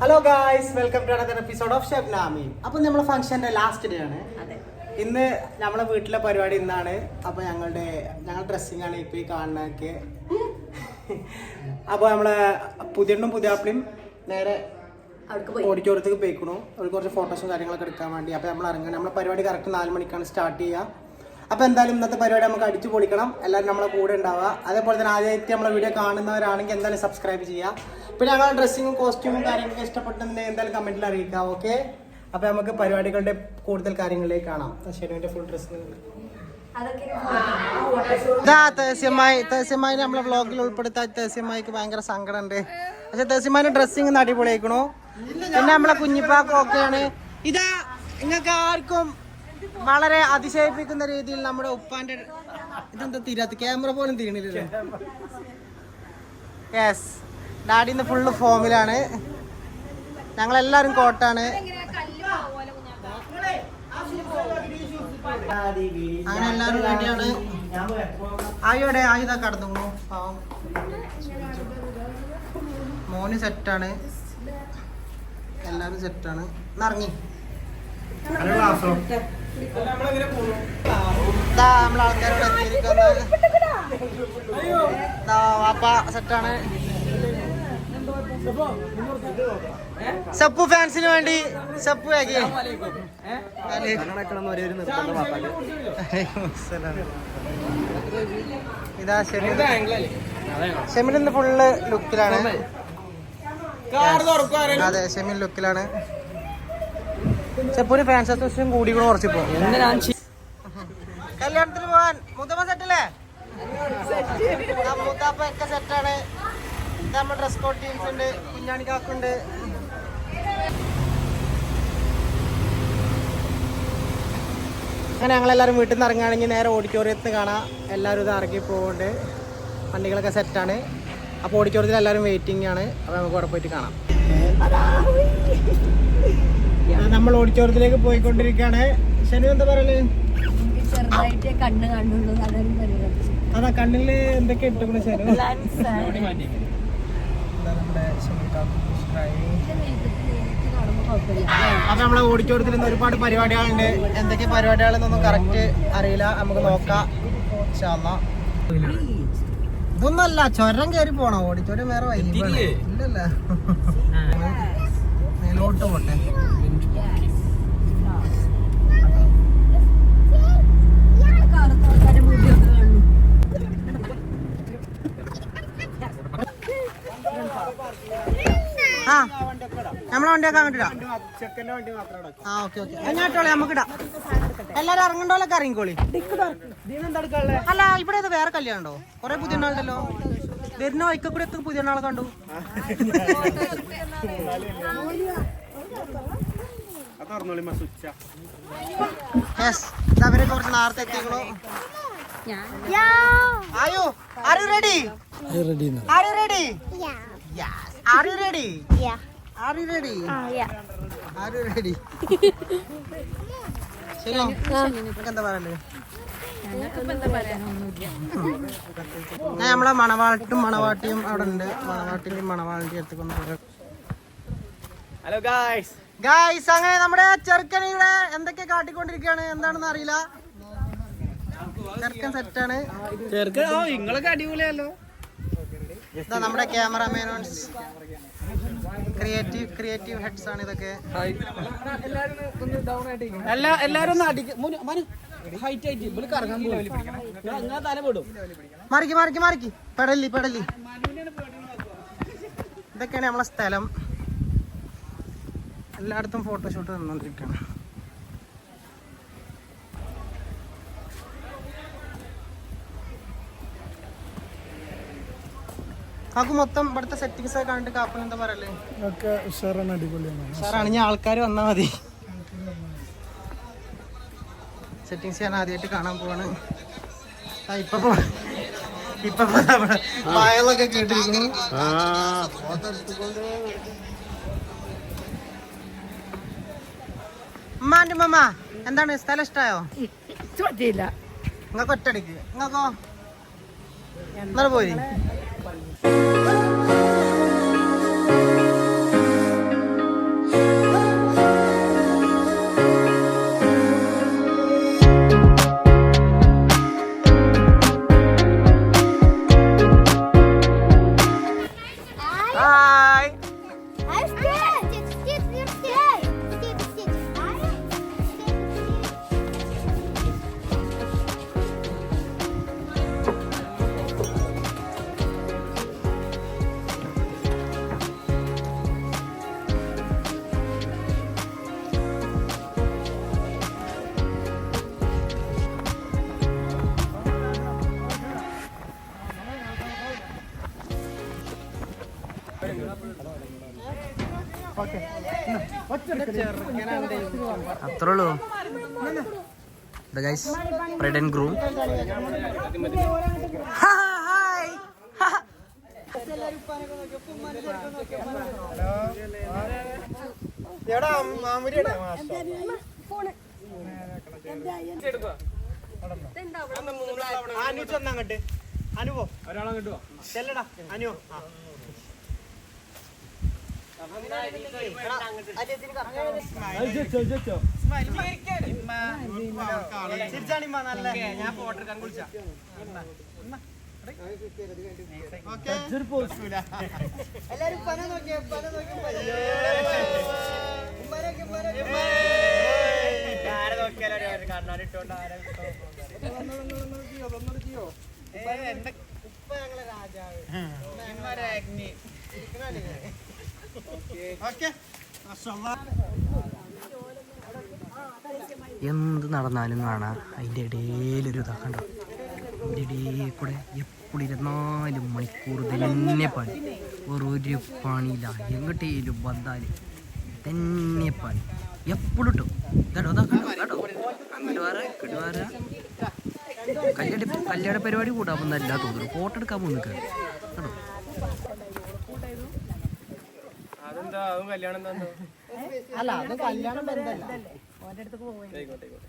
Hello guys welcome to another episode of chef Nami അപ്പോൾ നമ്മുടെ ഫംഗ്ഷന്റെ ലാസ്റ്റ് ഡേ ആണ്. ഇന്ന് നമ്മളെ വീട്ടിലെ പരിപാടി ഇന്നാണ്. അപ്പോൾ ഞങ്ങളുടെ ഞങ്ങൾ ഡ്രസ്സിംഗ് ആണ് ഇപ്പോൾ ഈ കാണുന്നതൊക്കെ. അപ്പോൾ നമ്മളെ പുതിയണ്ണും പുതിയാപ്പിളിയും നേരെ ഓഡിറ്റോറിയത്തേക്ക് പോയിക്കണു. ഒരു കുറച്ച് ഫോട്ടോസും കാര്യങ്ങളൊക്കെ എടുക്കാൻ വേണ്ടി. അപ്പോൾ നമ്മൾ ഇറങ്ങണം നമ്മളെ പരിപാടി കറക്റ്റ് നാല് മണിക്കാണ് സ്റ്റാർട്ട് ചെയ്യുക. അപ്പോൾ എന്തായാലും ഇന്നത്തെ പരിപാടി നമുക്ക് അടിച്ചു പൊളിക്കണം. എല്ലാവരും നമ്മളെ കൂടെ ഉണ്ടാവുക. അതേപോലെ തന്നെ ആദ്യമായിട്ട് നമ്മളെ വീഡിയോ കാണുന്നവരാണെങ്കിൽ എന്തായാലും സബ്സ്ക്രൈബ് ചെയ്യുക. പിന്നെ ഞങ്ങളുടെ ഡ്രസ്സിങ്ങും കോസ്റ്റ്യൂമും കാര്യങ്ങളൊക്കെ ഇഷ്ടപ്പെട്ടെന്ന് എന്തായാലും കമന്റിൽ അറിയിക്കാം ഓക്കെ അപ്പോൾ നമുക്ക് പരിപാടികളുടെ കൂടുതൽ കാര്യങ്ങളിലേക്ക് കാണാം. ശരിയുടെ ഫുൾ ഡ്രസ്സ് ഇതാ തേസ്യമായി നമ്മളെ വ്ളോഗിൽ ഉൾപ്പെടുത്താൻ തേസ്യമായിക്ക് ഭയങ്കര സങ്കടമുണ്ട് പക്ഷെ തേസ്യമാന്റെ ഡ്രസ്സിങ് അടിപൊളിയായിക്കണു. പിന്നെ നമ്മളെ കുഞ്ഞിപ്പാക്കും ഒക്കെയാണ് ഇതാ നിങ്ങൾക്ക് ആർക്കും വളരെ അതിശയിപ്പിക്കുന്ന രീതിയിൽ നമ്മുടെ ഉപ്പാന്റെ ഇതെന്താ തീരാത്ത ക്യാമറ പോലും തീരണില്ലല്ലോ യെസ് ഡാഡി ഇന്ന് ഫുള്ള് ഫോമിലാണ്. ഞങ്ങളെല്ലാരും കോട്ടാണ്. അങ്ങനെ എല്ലാരും വേണ്ടിയാണ് ആയോടെ ആയുധ കടന്നു പാവം. മോന് സെറ്റാണ് എല്ലാരും സെറ്റാണ് ഇറങ്ങി. സെറ്റാണ്. സപ്പു ഫാൻസിന് വേണ്ടി സപ്പു ആക്കി. ഇതാ ഷെമി ഷെമിൻ ഇന്ന് ഫുള്ള് ലുക്കിലാണ് അതെ ഷെമിൻ ലുക്കിലാണ് ചെപ്പൊരു ഫാൻസ് അസോസിയേഷൻ കൂടി കൂടെ ഞാൻ കല്യാണത്തിന് പോവാൻ മുത്തമ്മ സെറ്റല്ലേ മൂത്താപ്പ ഒക്കെ സെറ്റാണ് നമ്മുടെ ഡ്രസ് കോഡ് ടീംസ് ഉണ്ട് കുഞ്ഞാണിക്കാക്കുണ്ട് അങ്ങനെ ഞങ്ങളെല്ലാവരും വീട്ടിൽ നിന്ന് ഇറങ്ങുകയാണെങ്കിൽ നേരെ ഓഡിറ്റോറിയത്തിൽ കാണാം. എല്ലാവരും ഇത് ഇറങ്ങി പോകുന്നുണ്ട് വണ്ടികളൊക്കെ സെറ്റാണ് അപ്പോൾ ഓഡിറ്റോറിയത്തിൽ എല്ലാവരും വെയിറ്റിംഗ് ആണ്. അപ്പോൾ നമുക്ക് അവിടെ പോയിട്ട് കാണാം. നമ്മൾ ഓഡിറ്റോറിയത്തിലേക്ക് പോയിക്കൊണ്ടിരിക്കുകയാണ്. ശനി എന്താ പറയൽ? ചെറുതായിട്ട് കണ്ണ് അതാ കണ്ണിൽ എന്തൊക്കെ ഇട്ടുകൊണ്ട് ശനു? അപ്പൊ നമ്മളെ ഓഡിറ്റോറിയത്തിൽ ഇന്ന് ഒരുപാട് പരിപാടികളുണ്ട്. എന്തൊക്കെ പരിപാടികളെന്നൊന്നും കറക്റ്റ് അറിയില്ല. നമുക്ക് നോക്കാം. ഇതൊന്നല്ല ചൊരം കയറി പോണോ. ഓഡിറ്റോറിയം വേറെ വൈകിട്ടാണ് ഇല്ലല്ല? മേലോട്ട് പോട്ടെ. ആ നമ്മളെ വണ്ടിയൊക്കെ അങ്ങോട്ടിടാം ആ ഓക്കെ ഓക്കെ. അതിനായിട്ടോളെ നമുക്ക് ഇടാം. എല്ലാരും ഇറങ്ങണ്ടോലൊക്കെ ഇറങ്ങിക്കോളി. അല്ല ഇവിടെ വേറെ കല്യാണം ഉണ്ടോ കൊറേ ഉണ്ടല്ലോ വരുന്ന വൈക്ക കൂടെ എത്തും. പുതിയ ആളെ കണ്ടു. യെസ് അവരെ കുറച്ച് നേരത്തെ എത്തിക്കണു ആയോ? Are you ready are you ready are you ready are you ready are you ready ശരി എന്താ പറയണ്ടേ ഞാൻ നമ്മളെ മണവാട്ടും മണവാട്ടിയും അവിടെ ഉണ്ട്. മണവാട്ടിന്റെയും മണവാളിന്റെ അടുത്ത് കൊണ്ട് ഹലോ ഗായ്സ് ഗായ്സ് അങ്ങനെ നമ്മുടെ ചെറുക്കൻ ഇവിടെ എന്തൊക്കെ കാട്ടിക്കൊണ്ടിരിക്കുകയാണ്? എന്താണെന്ന് അറിയില്ല. ചെറുക്കൻ സെറ്റാണ് ചെറുക്കൻ നിങ്ങളൊക്കെ അടിപൊളിയല്ലോ ഇതാ നമ്മുടെ ക്യാമറമാനോൺസ് ക്രിയേറ്റീവ് ക്രിയേറ്റീവ് ഹെഡ്സ് ആണ് ഇതൊക്കെ. എല്ലാ എല്ലാരും ഒന്ന് അടിക്ക് ഹൈറ്റ് ആയിട്ട് ഇവിടെ കറങ്ങാൻ പോകും അങ്ങനെ തല പെടും. മറിക്ക് മറിക്ക് മറിക്ക്. പെടലി പെടലി. ഇതൊക്കെയാണ് നമ്മളെ സ്ഥലം. എല്ലായിടത്തും ഫോട്ടോഷൂട്ട് നിന്നോണ്ടിരിക്കുകയാണ് കാക്കു മൊത്തം ഇവിടുത്തെ സെറ്റിങ്സ് ഒക്കെ കണ്ടിട്ട് കാപ്പൻ എന്താ പറയല്ലേ ഒക്കെ ഉഷാറാണ് അടിപൊളിയാണ്. സാറാണ് ഞാൻ ആൾക്കാർ വന്നാൽ മതി. സെറ്റിങ്സ് ഞാൻ ആദ്യമായിട്ട് കാണാൻ പോവാണ്. ഇപ്പൊ ഇപ്പൊ പായലൊക്കെ കേട്ടിരിക്കുന്നു. ഉമ്മാന്റെ ഉമ്മ എന്താണ്? സ്ഥലം ഇഷ്ടായോ? പറ്റിയില്ല. നിങ്ങൾക്ക് ഒറ്റടിക്ക് നിങ്ങൾക്കോ എന്നാലും പോയി. അത്രേ ഉള്ളൂ ഗൈസ് ബ്രൈഡ് ആൻഡ് ഗ്രൂം എടാ മാമുരി അനു ചെന്നങ്ങട്ട് അനുവോ ഒരാളങ്ങോട്ട് ചെല്ലടാ അനു. ആ. എടാ, അജയത്തിന് കറക്റ്റ് ചിരിച്ചാണിമ്മ നല്ല ഞാൻ ഫോട്ടോ എടുക്കാൻ കുളിച്ചാ എല്ലാരും പന നോക്കിയ പന നോക്കിയ ഉപ്പ ഞങ്ങളെ രാജാവ് അഗ്നി ഓക്കെ എന്ത് നടന്നാലും കാണാം. അതിന്റെ ഇടയിലൊരു ഇതാക്കണ്ട കണ്ടോ? അതിന്റെ ഇടയിൽ കൂടെ എപ്പോഴും ഇരുന്നാൽ മണിക്കൂർ തന്നെ പണി വേറെ ഒരു പണിയില്ല. എങ്ങോട്ടേലും വന്നാൽ തന്നെ പണി എപ്പോഴും ഇട്ടോ. ഇതാടോ അതാ കണ്ടോ കേട്ടോ അങ്ങോട്ട് വേറെ കല്യാണ കല്യാണ പരിപാടി കൂടാമെന്നല്ല തോന്നുന്നു. ഫോട്ടോ എടുക്കാൻ പോകുന്നു അല്ല അത് കല്യാണം ബന്ധമല്ല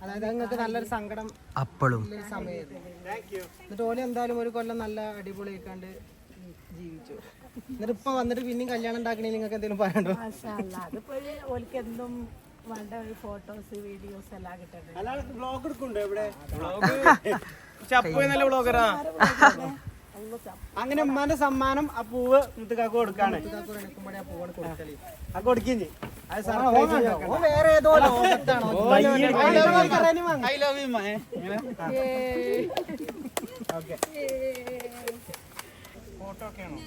അതായത് നിങ്ങൾക്ക് നല്ലൊരു സങ്കടം അപ്പോഴും സമയത്ത് എന്നിട്ട് ഓൽ എന്തായാലും ഒരു കൊല്ലം നല്ല അടിപൊളി ആയിക്കാണ്ട് ജീവിച്ചു. എന്നിട്ട് ഇപ്പൊ വന്നിട്ട് പിന്നെയും കല്യാണം ഉണ്ടാക്കണേ നിങ്ങൾക്ക് എന്തെങ്കിലും പറയണ്ടോ അതിപ്പോ എന്തും വേണ്ട ഒരു ഫോട്ടോസ് വീഡിയോസ് എല്ലാം കിട്ടണ്ടേ അല്ലാതെ ബ്ലോഗ് നല്ല ഇവിടെ? അങ്ങനെ ഉമ്മാന്റെ സമ്മാനം ആ പൂവ് മുത്തുക്കാക്ക് കൊടുക്കാണ് ആ ചെയ്യും അത് സർപ്രൈസ് വേറെ ഏതോ ഐ ലവ് യു മേ ഫോട്ടോ ഒക്കെ ആണോ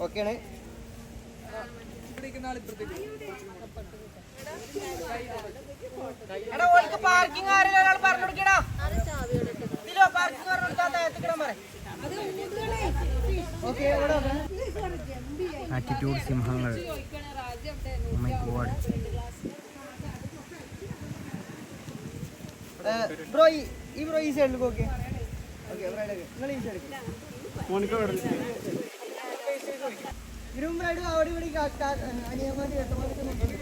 ഓക്കെയാണ് എടാ ഓൾക്ക് പാർക്കിംഗ് ആരെങ്കിലും ഒരാൾ പറഞ്ഞു കൊടുക്കടാ ഓക്കെ എവിടെ ആറ്റിറ്റ്യൂഡ് സിംഹങ്ങൾ. Oh. ബ്രോ ഈ ഈ ബ്രോ ഈ സൈഡിലേക്ക് ഓക്കെ ഓക്കെ നിങ്ങൾ ഈ സൈഡിലേക്ക് ഗ്രൂം റൈഡ് അവിടെ ഇവിടെ അനിയന്മാര് ഓക്കെ ഒന്ന്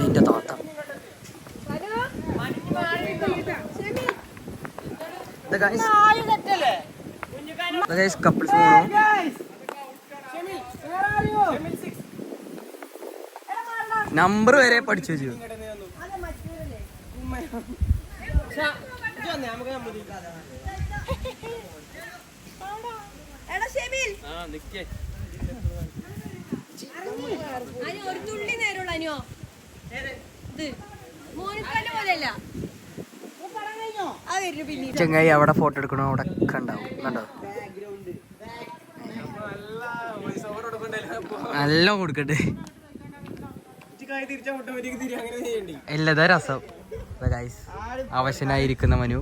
എന്റെ താത്ത. couples പോണു. നമ്പർ വരെ പഠിച്ചു വെച്ചു. അനി ഒരു തുള്ളി നേരമുള്ള ഇത് മോനിക്കാന്റെ പോലെയല്ല. ചെങ്ങായി അവിടെ ഫോട്ടോ എടുക്കണോ? അവിടെ കണ്ടാവും. കണ്ടോ? നല്ല കൊടുക്കട്ടെ. എല്ലാതാ രസം. അവശനായിരിക്കുന്ന മനു.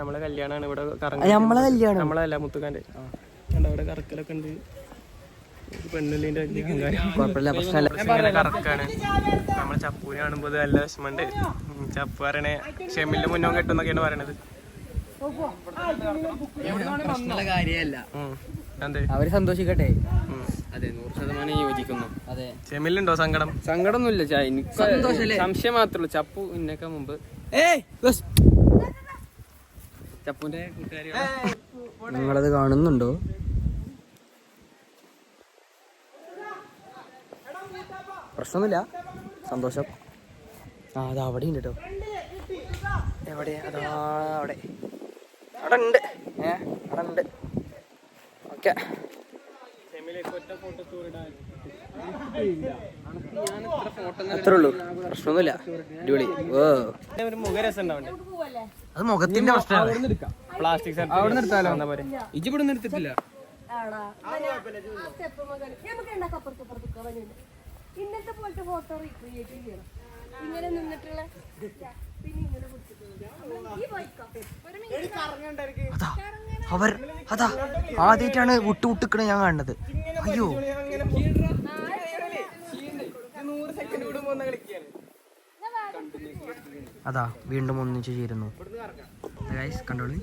നമ്മളെ കല്യാണമാണ് ഇവിടെ നമ്മളെ കല്യാണം. നമ്മളല്ല മുത്തുക്കാന്റെ കണ്ടോ ഇവിടെ കറക്കലൊക്കെ ഉണ്ട്. ഒരു പെണ്ണില്ലിന്റെ വലിയ അഹങ്കാരം കുഴപ്പമില്ല പ്രശ്നമല്ല. ഇങ്ങനെ കറക്കാണ്. നമ്മൾ ചപ്പൂനെ കാണുമ്പോൾ നല്ല വിഷമമുണ്ട്. ചപ്പു പറയണേ ഷെമിലിന്റെ മുന്നോ കെട്ടുന്നൊക്കെയാണ് പറയണത്. കാര്യമല്ല. അവർ സന്തോഷിക്കട്ടെ. അതെ നൂറ് ശതമാനം യോജിക്കുന്നു. അതെ. ഷെമിലുണ്ടോ സങ്കടം? സങ്കടമൊന്നുമില്ല ഒന്നുമില്ല? സംശയം മാത്രമേ ഉള്ളൂ. ചപ്പു ഇന്നൊക്കെ മുമ്പ്. ഏയ് ചപ്പുന്റെ കൂട്ടുകാരി നിങ്ങളത് കാണുന്നുണ്ടോ? പ്രശ്നമൊന്നുമില്ല. സന്തോഷം. ആ അത് അവിടെ ഉണ്ട് കേട്ടോ എവിടെ? അതാ അവിടെ. അവിടെ ഉണ്ട്. ഏ അവിടെ ഉണ്ട്. ഓക്കെ. അത്രേ ഉള്ളൂ. പ്രശ്നമൊന്നുമില്ല. അടിപൊളി. ഓ ഒരു മുഖരസം ഉണ്ടാവണ്ടേ? അത് മുഖത്തിന്റെ പ്രശ്നമാണ് പ്ലാസ്റ്റിക് അവിടെ നിർത്താലോ എന്നാ പോരെ ഇജ്ജ് ഇവിടെ നിർത്തിട്ടില്ല ഇന്നത്തെ പോലത്തെ ഫോട്ടോ റീക്രിയേറ്റ് ചെയ്യണം. ഇങ്ങനെ നിന്നിട്ടുള്ള പിന്നെ ഇങ്ങനെ പിടിച്ചിട്ടുള്ളത് ഈ ബൈക്കോ ഒരു മിനിറ്റ് അതാ. അവർ അതാ. ആദ്യമായിട്ടാണ് വിട്ടു വിട്ടിക്കണ ഞാൻ കാണുന്നത്. അയ്യോ. അതാ വീണ്ടും ഒന്നിച്ചു ചേരുന്നു. കണ്ടോളി.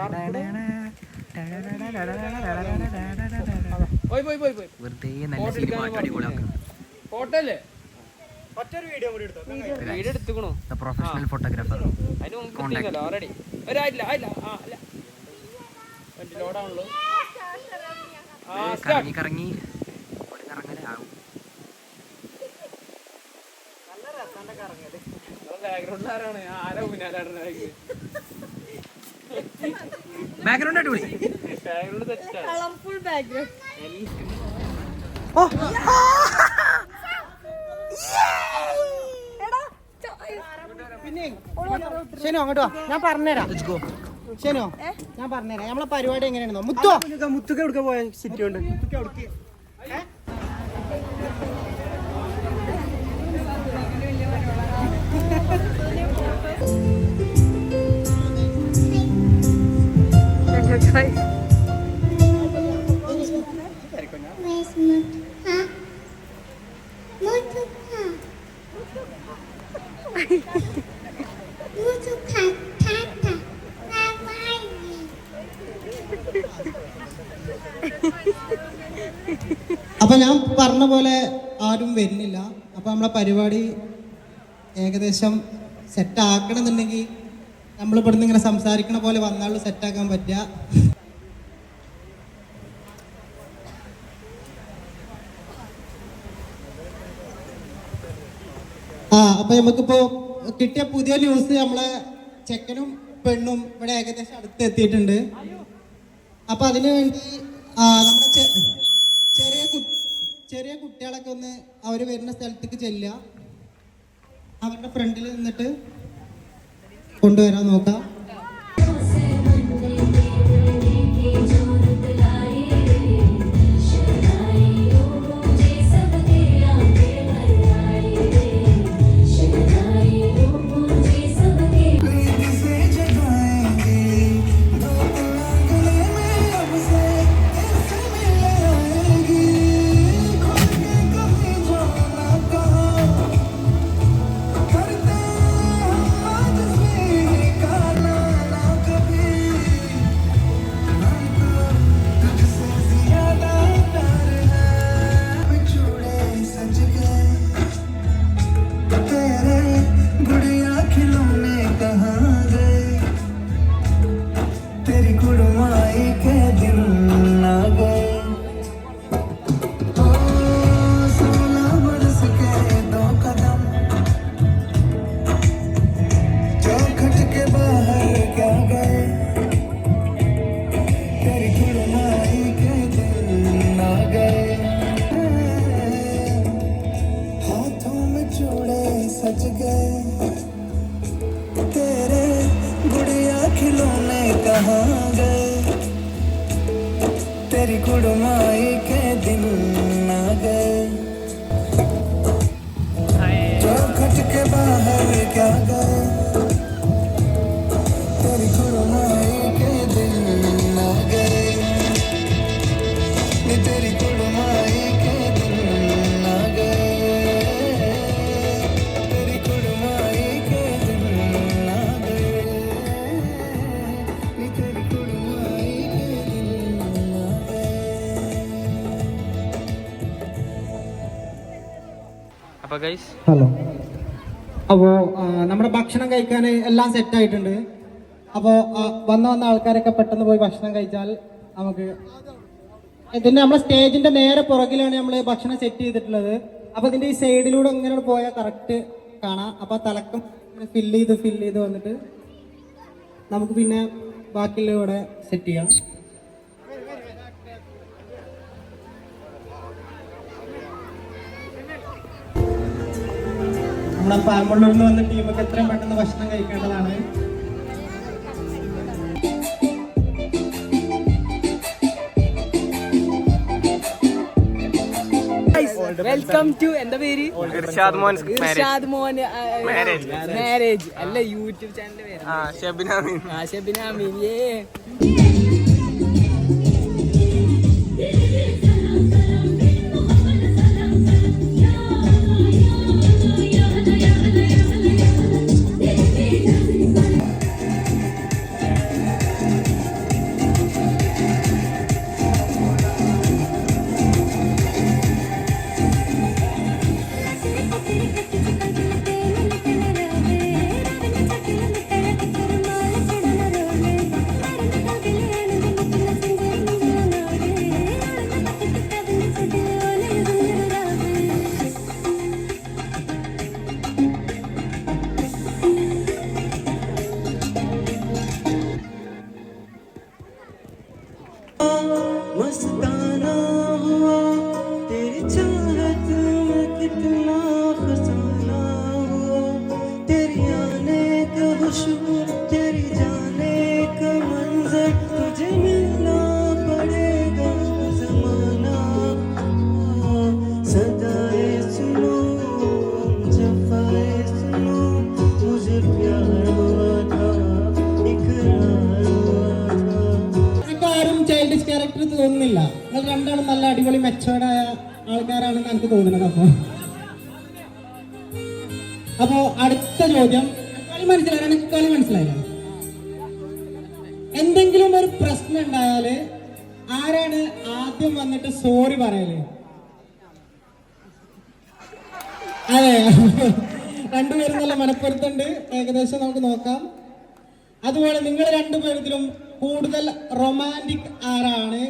കണ്ടോളൂ പോയി പോയി പോയി പോയി വെറുതെ നല്ല എടുത്തുക്കണോ? പ്രൊഫഷണൽ ഫോട്ടോഗ്രാഫർ കറങ്ങി മുമ്പ് എത്തിയല്ലോ ഓൾറെഡി ഒരായില്ല ആയില്ല ആ അല്ല വണ്ടി ലോഡാണല്ലോ ആ കറങ്ങി കറങ്ങി ഇവിടെ കറങ്ങലാവും ബാക്ക്ഗ്രൗണ്ടിൽ ആരാണ് ആരാ പിന്നാലാടുന്ന ബാക്ക്ഗ്രൗണ്ട് അടിപൊളി. കളർഫുൾ ബാക്ക്ഗ്രൗണ്ട് ഓ. എടാ ചോ- പിന്നെ ശനോ അങ്ങോട്ട് വാ. ഞാൻ പറഞ്ഞുതരാം. ശനോ ഞാൻ പറഞ്ഞുതരാം. നമ്മളെ പരിപാടി എങ്ങനെയാണെന്നോ മുത്തോ. മുത്തുക്ക് എവിടെ പോയ സിറ്റി ഉണ്ട് അപ്പൊ ഞാൻ പറഞ്ഞ പോലെ ആരും വരുന്നില്ല. അപ്പൊ നമ്മളെ പരിപാടി ഏകദേശം സെറ്റ് ആക്കണമെന്നുണ്ടെങ്കിൽ നമ്മൾ ഇവിടുന്ന് ഇങ്ങനെ സംസാരിക്കണ പോലെ വന്നാലും സെറ്റ് ആക്കാൻ പറ്റുക ആ അപ്പൊ നമുക്കിപ്പോ കിട്ടിയ പുതിയ ന്യൂസ് നമ്മളെ ചെക്കനും പെണ്ണും ഇവിടെ ഏകദേശം അടുത്ത് എത്തിയിട്ടുണ്ട് അപ്പൊ അതിനു വേണ്ടി നമ്മുടെ ചെറിയ ചെറിയ കുട്ടികളൊക്കെ ഒന്ന് അവർ വരുന്ന സ്ഥലത്തേക്ക് ചെല്ലുക. അവരുടെ ഫ്രണ്ടിൽ നിന്നിട്ട് കൊണ്ടുവരാൻ നോക്കാം. ഗൈസ് ഹലോ അപ്പോൾ നമ്മുടെ ഭക്ഷണം കഴിക്കാൻ എല്ലാം സെറ്റ് ആയിട്ടുണ്ട്. അപ്പോൾ വന്ന വന്ന ആൾക്കാരൊക്കെ പെട്ടെന്ന് പോയി ഭക്ഷണം കഴിച്ചാൽ നമുക്ക് ഇതിന്റെ നമ്മുടെ സ്റ്റേജിന്റെ നേരെ പുറകിലാണ് നമ്മൾ ഭക്ഷണം സെറ്റ് ചെയ്തിട്ടുള്ളത്. അപ്പോൾ ഇതിന്റെ ഈ സൈഡിലൂടെ ഇങ്ങനെ പോയാൽ കറക്റ്റ് കാണാം. അപ്പോൾ തലക്കം ഫില്ല് ചെയ്ത് ഫില്ല് ചെയ്ത് വന്നിട്ട് നമുക്ക് പിന്നെ ബാക്കിയുള്ള സെറ്റ് ചെയ്യാം. നമ്മുടെ പാമ്പള്ളൂരിൽ നിന്ന് വന്ന ടീമൊക്കെ എത്രയും പെട്ടെന്ന് ഭക്ഷണം കഴിക്കേണ്ടതാണ്. വെൽക്കം ടു എന്താ പേര്. മാരേജ് അല്ല യൂട്യൂബ് ചാനലിന്റെ പേര്. ആ ഷെബിനാമീൻ അതെ. രണ്ടുപേരും നല്ല മനപ്പൊരുത്തുണ്ട്. ഏകദേശം നമുക്ക് നോക്കാം. അതുപോലെ നിങ്ങൾ രണ്ടുപേരത്തിലും കൂടുതൽ റൊമാന്റിക് ആരാണ്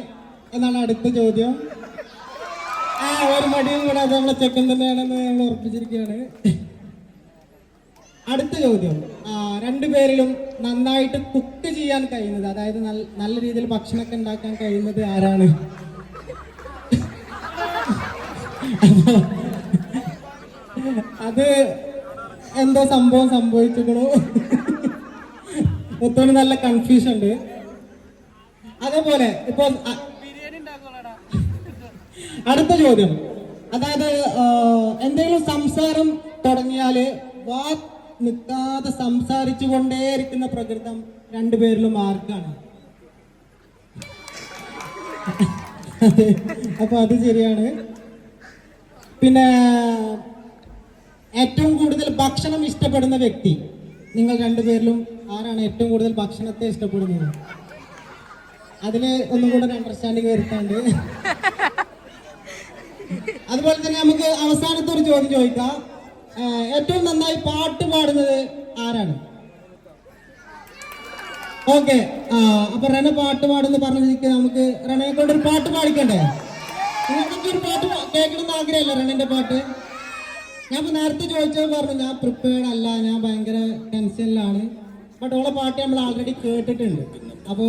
എന്നാണ് അടുത്ത ചോദ്യം. ആ ഒരു മടിയും കൂടെ അത് നമ്മളെ ചെക്കൻ തന്നെയാണെന്ന് ഞങ്ങൾ ഉറപ്പിച്ചിരിക്കുകയാണ്. അടുത്ത ചോദ്യം. രണ്ടു രണ്ടുപേരിലും നന്നായിട്ട് കുക്ക് ചെയ്യാൻ കഴിയുന്നത് അതായത് നല്ല രീതിയിൽ ഭക്ഷണമൊക്കെ ഉണ്ടാക്കാൻ കഴിയുന്നത് ആരാണ്? അത് എന്തോ സംഭവം സംഭവിച്ചിക്കണു മൊത്തം നല്ല കൺഫ്യൂഷൻ ഉണ്ട്. അതേപോലെ ഇപ്പൊ അടുത്ത ചോദ്യം. അതായത് എന്തെങ്കിലും സംസാരം തുടങ്ങിയാൽ വാ നിൽക്കാതെ സംസാരിച്ചു കൊണ്ടേയിരിക്കുന്ന പ്രകൃതം രണ്ടുപേരിലും ആർക്കാണ്? അപ്പൊ അത് ശരിയാണ്. പിന്നെ ഏറ്റവും കൂടുതൽ ഭക്ഷണം ഇഷ്ടപ്പെടുന്ന വ്യക്തി. നിങ്ങൾ രണ്ടുപേരിലും ആരാണ് ഏറ്റവും കൂടുതൽ ഭക്ഷണത്തെ ഇഷ്ടപ്പെടുന്നത്? അതിൽ ഒന്നും കൂടെ ഒരു അണ്ടർസ്റ്റാൻഡിങ് വരുത്താണ്ട്. അതുപോലെ തന്നെ നമുക്ക് അവസാനത്തെ ഒരു ചോദ്യം ചോദിക്കാം. ഏറ്റവും നന്നായി പാട്ട് പാടുന്നത് ആരാണ്? ഓക്കെ അപ്പൊ റെന പാട്ട് പാടുന്ന പറഞ്ഞിരിക്കുക നമുക്ക് റെനയെ കൊണ്ട് ഒരു പാട്ട് പാടിക്കണ്ടേ? നിങ്ങൾക്ക് ഒരു പാട്ട് കേൾക്കണം കേൾക്കണമെന്ന് ആഗ്രഹമല്ല റെനന്റെ പാട്ട്? ഞാൻ നേരത്തെ ചോദിച്ചത് പറഞ്ഞു ഞാൻ പ്രിപ്പയർഡ് അല്ല ഞാൻ ഭയങ്കര ടെൻഷനിലാണ് ബട്ട് ഓളെ പാട്ട് നമ്മൾ ആൾറെഡി കേട്ടിട്ടുണ്ട്. അപ്പോ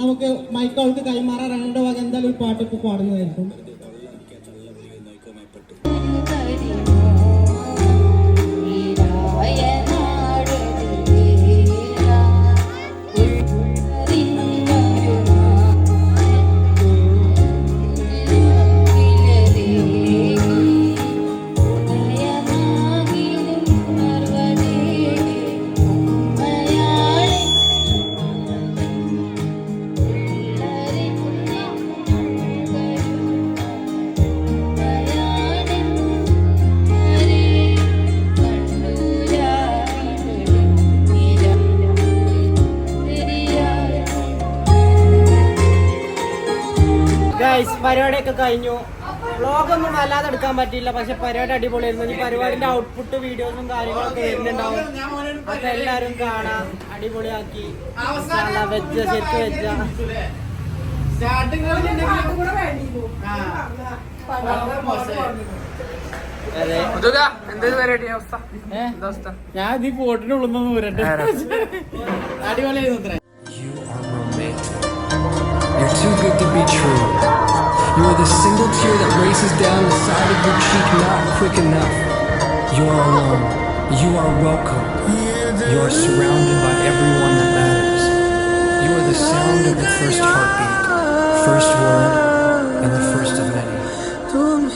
നമുക്ക് മൈക്ക് അവൾക്ക് കൈമാറാൻ രണ്ട് വക എന്തായാലും ഒരു പാട്ട് ഇപ്പൊ പാടുന്നതായിരിക്കും. കഴിഞ്ഞു. വ്ളോഗൊന്നും വല്ലാതെ എടുക്കാൻ പറ്റിയില്ല. പക്ഷെ പരിപാടി അടിപൊളിയായിരുന്നു. ഈ പരിപാടിന്റെ ഔട്ട്പുട്ട് വീഡിയോസും കാര്യങ്ങളൊക്കെ വരുന്നുണ്ടാവും. അപ്പൊ എല്ലാരും കാണാം. അടിപൊളിയാക്കി. വെച്ച ശരിക്ക് വെജ അവസ്ഥ? ഞാൻ ഈ പോട്ടിന്റെ ഉള്ളിൽ നിന്ന് വരട്ടെ അടിപൊളിയായിരുന്നു അത്ര. You're too good to be true. You are the single tear that races down the side of your cheek not quick enough. You are alone. You are welcome. You are surrounded by everyone that matters. You are the sound of the first heartbeat, first word, and the first of many.